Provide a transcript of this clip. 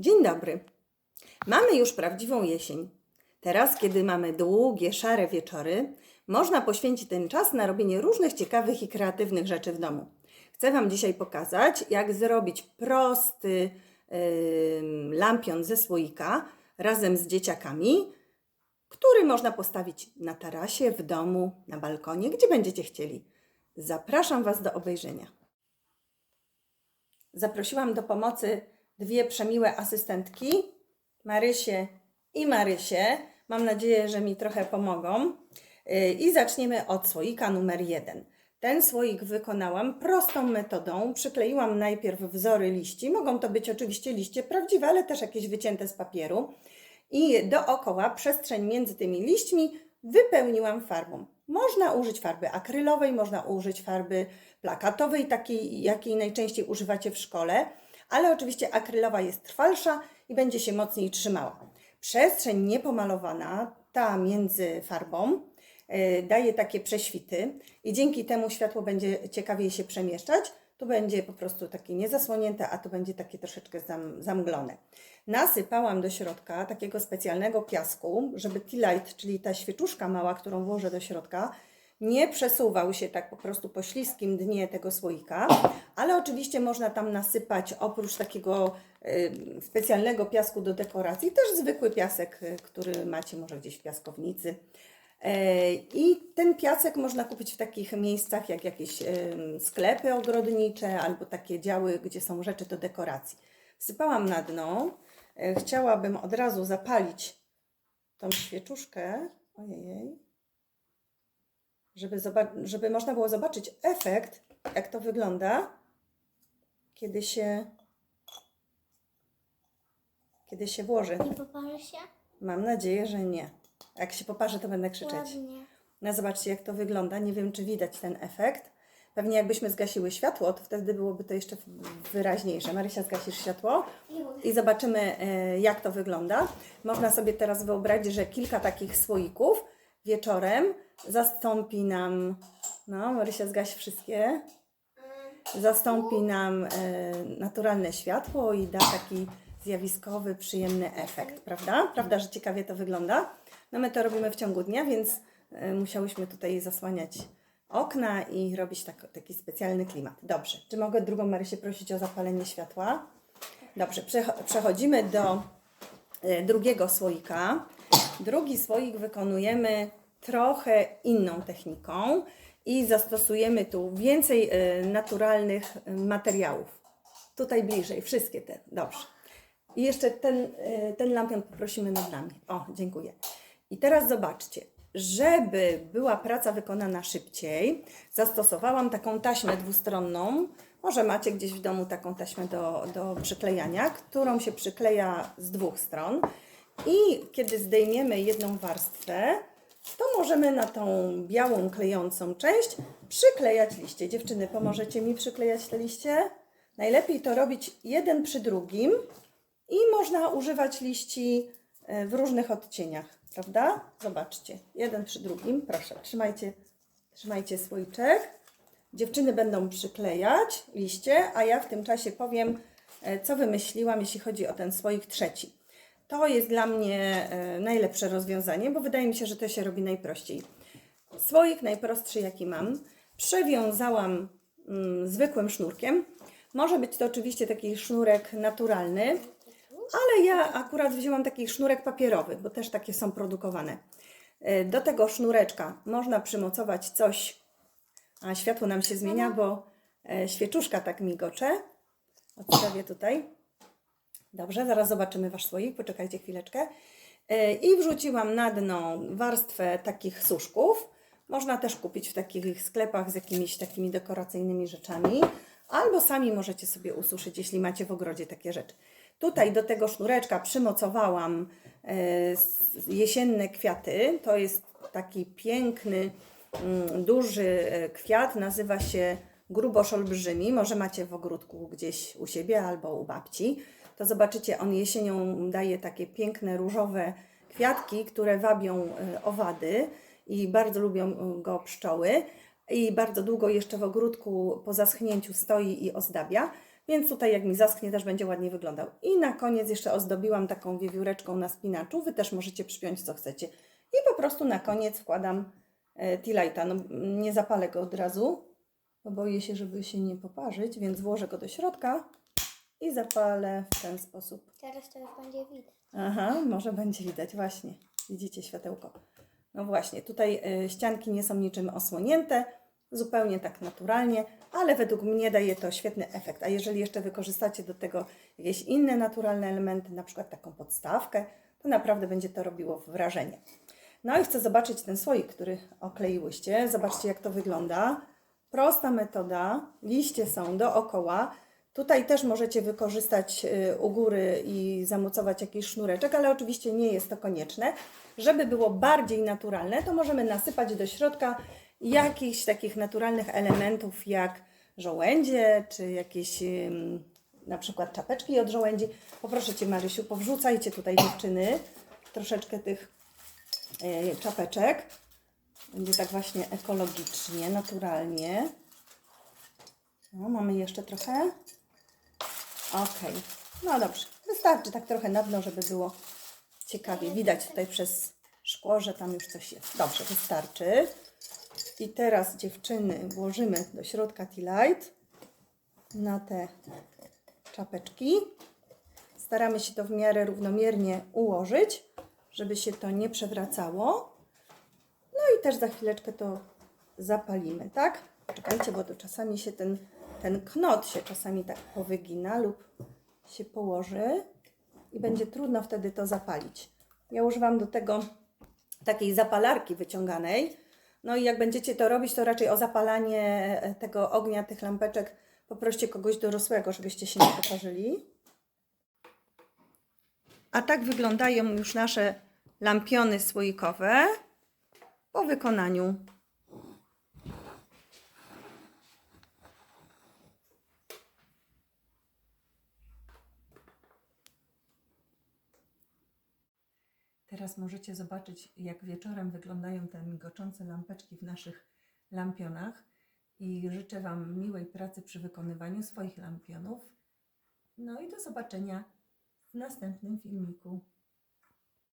Dzień dobry. Mamy już prawdziwą jesień. Teraz, kiedy mamy długie, szare wieczory, można poświęcić ten czas na robienie różnych ciekawych i kreatywnych rzeczy w domu. Chcę Wam dzisiaj pokazać, jak zrobić prosty ym, lampion ze słoika razem z dzieciakami, który można postawić na tarasie, w domu, na balkonie, gdzie będziecie chcieli. Zapraszam Was do obejrzenia. Zaprosiłam do pomocy dwie przemiłe asystentki, Marysię i Marysię. Mam nadzieję, że mi trochę pomogą. Yy, I zaczniemy od słoika numer jeden. Ten słoik wykonałam prostą metodą. Przykleiłam najpierw wzory liści. Mogą to być oczywiście liście prawdziwe, ale też jakieś wycięte z papieru. I dookoła przestrzeń między tymi liśćmi wypełniłam farbą. Można użyć farby akrylowej, można użyć farby plakatowej, takiej, jakiej najczęściej używacie w szkole, ale oczywiście akrylowa jest trwalsza i będzie się mocniej trzymała. Przestrzeń niepomalowana, ta między farbą, yy, daje takie prześwity i dzięki temu światło będzie ciekawiej się przemieszczać. Tu będzie po prostu takie niezasłonięte, a tu będzie takie troszeczkę zam, zamglone. Nasypałam do środka takiego specjalnego piasku, żeby tea light, czyli ta świeczuszka mała, którą włożę do środka, nie przesuwał się tak po prostu po śliskim dnie tego słoika, ale oczywiście można tam nasypać oprócz takiego specjalnego piasku do dekoracji, też zwykły piasek, y, który macie może gdzieś w piaskownicy. E, I ten piasek można kupić w takich miejscach jak jakieś sklepy ogrodnicze albo takie działy, gdzie są rzeczy do dekoracji. Wsypałam na dno. E, Chciałabym od razu zapalić tą świeczuszkę. Ojej. Żeby, żeby można było zobaczyć efekt, jak to wygląda, kiedy się, kiedy się włoży. Nie poparzy się? Mam nadzieję, że nie. Jak się poparzy, to będę krzyczeć. Ładnie. No zobaczcie, jak to wygląda. Nie wiem, czy widać ten efekt. Pewnie jakbyśmy zgasiły światło, to wtedy byłoby to jeszcze wyraźniejsze. Marysia, zgasisz światło i zobaczymy, e, jak to wygląda. Można sobie teraz wyobrazić, że kilka takich słoików wieczorem zastąpi nam, no Marysia, zgaś wszystkie, zastąpi nam e, naturalne światło i da taki zjawiskowy, przyjemny efekt, prawda? Prawda, że ciekawie to wygląda? No my to robimy w ciągu dnia, więc e, musiałyśmy tutaj zasłaniać okna i robić tak, taki specjalny klimat. Dobrze, czy mogę drugą Marysię prosić o zapalenie światła? Dobrze, przecho- przechodzimy do e, drugiego słoika. Drugi słoik wykonujemy trochę inną techniką i zastosujemy tu więcej e, naturalnych e, materiałów. Tutaj bliżej, wszystkie te. Dobrze. I jeszcze ten, e, ten lampion poprosimy nad nami. O, dziękuję. I teraz zobaczcie. Żeby była praca wykonana szybciej, zastosowałam taką taśmę dwustronną. Może macie gdzieś w domu taką taśmę do, do przyklejania, którą się przykleja z dwóch stron. I kiedy zdejmiemy jedną warstwę, to możemy na tą białą klejącą część przyklejać liście. Dziewczyny, pomożecie mi przyklejać te liście? Najlepiej to robić jeden przy drugim i można używać liści e, w różnych odcieniach, prawda? Zobaczcie, jeden przy drugim. Proszę, trzymajcie, trzymajcie słoiczek. Dziewczyny będą przyklejać liście, a ja w tym czasie powiem, e, co wymyśliłam, jeśli chodzi o ten słoik trzeci. To jest dla mnie e, najlepsze rozwiązanie, bo wydaje mi się, że to się robi najprościej. Słoik najprostszy, jaki mam, przewiązałam mm, zwykłym sznurkiem. Może być to oczywiście taki sznurek naturalny, ale ja akurat wzięłam taki sznurek papierowy, bo też takie są produkowane. E, Do tego sznureczka można przymocować coś, a światło nam się zmienia, bo e, świeczuszka tak migocze. Odstawię tutaj. Dobrze, zaraz zobaczymy Wasz słoik, poczekajcie chwileczkę. E, I wrzuciłam na dno warstwę takich suszków. Można też kupić w takich sklepach z jakimiś takimi dekoracyjnymi rzeczami, albo sami możecie sobie ususzyć, jeśli macie w ogrodzie takie rzeczy. Tutaj do tego sznureczka przymocowałam e, jesienne kwiaty. To jest taki piękny, mm, duży e, kwiat, nazywa się grubosz olbrzymi. Może macie w ogródku gdzieś u siebie albo u babci. To zobaczycie, on jesienią daje takie piękne, różowe kwiatki, które wabią e, owady i bardzo lubią e, go pszczoły. I bardzo długo jeszcze w ogródku po zaschnięciu stoi i ozdabia. Więc tutaj jak mi zaschnie też będzie ładnie wyglądał. I na koniec jeszcze ozdobiłam taką wiewióreczką na spinaczu. Wy też możecie przypiąć co chcecie. I po prostu na koniec wkładam e, tea lighta. No, nie zapalę go od razu, bo boję się, żeby się nie poparzyć, więc włożę go do środka i zapalę w ten sposób. Teraz to już będzie widać. Aha, może będzie widać, właśnie. Widzicie światełko. No właśnie, tutaj y, ścianki nie są niczym osłonięte, zupełnie tak naturalnie, ale według mnie daje to świetny efekt. A jeżeli jeszcze wykorzystacie do tego jakieś inne naturalne elementy, na przykład taką podstawkę, to naprawdę będzie to robiło wrażenie. No i chcę zobaczyć ten słoik, który okleiłyście. Zobaczcie, jak to wygląda. Prosta metoda, liście są dookoła. Tutaj też możecie wykorzystać y, u góry i zamocować jakiś sznureczek, ale oczywiście nie jest to konieczne. Żeby było bardziej naturalne, to możemy nasypać do środka jakichś takich naturalnych elementów jak żołędzie, czy jakieś na przykład czapeczki od żołędzi. Poproszę Cię Marysiu, powrzucajcie tutaj dziewczyny troszeczkę tych y, czapeczek. Będzie tak właśnie ekologicznie, naturalnie. No, mamy jeszcze trochę. Okej, no dobrze. Wystarczy tak trochę na dno, żeby było ciekawie. Widać tutaj przez szkło, że tam już coś jest. Dobrze, wystarczy. I teraz dziewczyny włożymy do środka tea light na te czapeczki. Staramy się to w miarę równomiernie ułożyć, żeby się to nie przewracało. No i też za chwileczkę to zapalimy, tak? Czekajcie, bo to czasami się ten, ten knot się czasami tak powygina lub się położy i będzie trudno wtedy to zapalić. Ja używam do tego takiej zapalarki wyciąganej. No i jak będziecie to robić, to raczej o zapalanie e, tego ognia, tych lampeczek poproście kogoś dorosłego, żebyście się nie poparzyli. A tak wyglądają już nasze lampiony słoikowe po wykonaniu. Teraz możecie zobaczyć, jak wieczorem wyglądają te migoczące lampeczki w naszych lampionach. I życzę Wam miłej pracy przy wykonywaniu swoich lampionów. No i do zobaczenia w następnym filmiku.